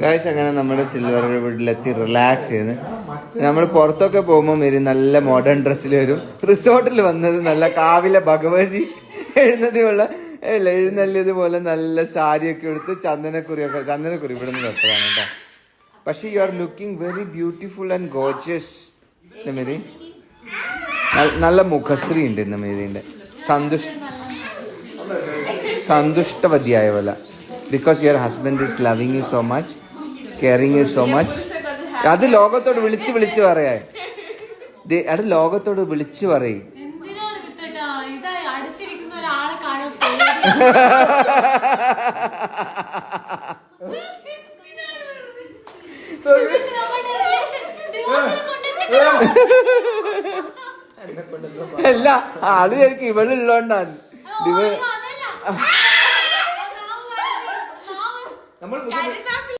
Guys അങ്ങനെ നമ്മുടെ silver വീട്ടിലെത്തി റിലാക്സ് ചെയ്യുന്നു നമ്മൾ പുറത്തൊക്കെ പോകുമ്പോൾ വരും നല്ല മോഡേൺ ഡ്രസ്സിൽ വരും. റിസോർട്ടിൽ വന്നത് നല്ല കാവിലെ ഭഗവതി എഴുന്നതിയുള്ള എഴുന്നള്ളിയതുപോലെ നല്ല സാരിയൊക്കെ എടുത്ത് ചന്ദനക്കുറിയൊക്കെ ചന്ദനക്കുറി ഇവിടെ നിന്ന് വെച്ചതാണ് കേട്ടോ. പക്ഷെ you are looking very beautiful and gorgeous Mary. നല്ല മുഖശ്രീ ഉണ്ട് ഇന്ന് മേരിന്റെ സന്തുഷ്ട സന്തുഷ്ടവതിയായ പോലെ because your husband is loving you so much caring you so much അത് ലോകത്തോട് വിളിച്ച് വിളിച്ച് പറയാ. അത് ലോകത്തോട് വിളിച്ച് പറയും. അല്ല ആൾ ശരിക്കും ഇവളുള്ളോണ്ടാണ്. ഇവ നമ്മൾ